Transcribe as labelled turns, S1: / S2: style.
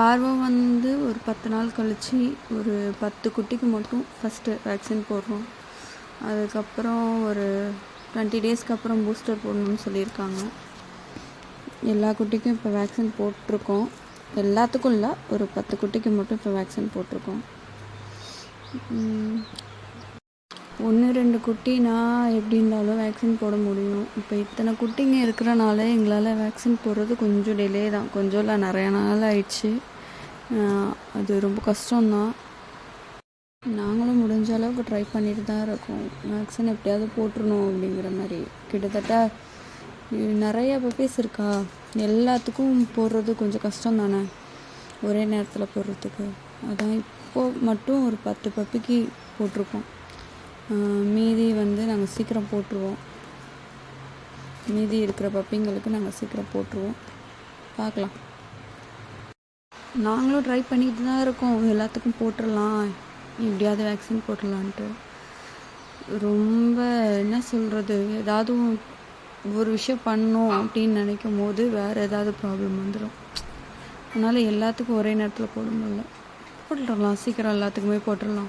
S1: பார்வை வந்து ஒரு பத்து நாள் கழித்து ஒரு பத்து குட்டிக்கு மட்டும் ஃபஸ்ட்டு வேக்சின் போடுறோம். அதுக்கப்புறம் ஒரு டுவெண்ட்டி டேஸ்க்கு அப்புறம் பூஸ்டர் போடணும்னு சொல்லியிருக்காங்க. எல்லா குட்டிக்கும் இப்போ வேக்சின் போட்டிருக்கோம். எல்லாத்துக்கும் இல்லை ஒரு பத்து குட்டிக்கு மட்டும் இப்போ வேக்சின் போட்டிருக்கோம். ஒன்று ரெண்டு குட்டினா எப்படி இருந்தாலும் வேக்சின் போட முடியும். இப்போ இத்தனை குட்டிங்க இருக்கிறனால எங்களால் வேக்சின் போடுறது கொஞ்சம் டிலே தான். கொஞ்சம் இல்லை நிறைய நாள் ஆயிடுச்சு. அது ரொம்ப கஷ்டம்தான். நாங்களும் முடிஞ்ச அளவுக்கு ட்ரை பண்ணிட்டு தான் இருக்கோம். வேக்சின் எப்படியாவது போட்டுருணும் அப்படிங்கிற மாதிரி. கிட்டத்தட்ட நிறைய பப்பீஸ் இருக்கா? எல்லாத்துக்கும் போடுறது கொஞ்சம் கஷ்டம் தானே ஒரே நேரத்தில் போடுறதுக்கு. அதான் இப்போது மட்டும் ஒரு பத்து பப்பிக்கு போட்டிருக்கோம். மீதி வந்து நாங்கள் சீக்கிரம் போட்டுருவோம். மீதி இருக்கிற பப்பிங்களுக்கு நாங்கள் சீக்கிரம் போட்டுருவோம். பார்க்கலாம் நாங்களும் ட்ரை பண்ணிட்டு தான் இருக்கோம். எல்லாத்துக்கும் போட்டுடலாம். எப்படியாவது வேக்சின் போட்டுடலான்ட்டு. ரொம்ப என்ன சொல்கிறது ஏதாவது ஒரு விஷயம் பண்ணோம் அப்படின்னு நினைக்கும் போது வேறு ஏதாவது ப்ராப்ளம் வந்துடும் அதனால் எல்லாத்துக்கும் ஒரே நேரத்தில் போட முடியல. போட்டுடலாம். சீக்கிரம் எல்லாத்துக்குமே போட்டுடலாம்.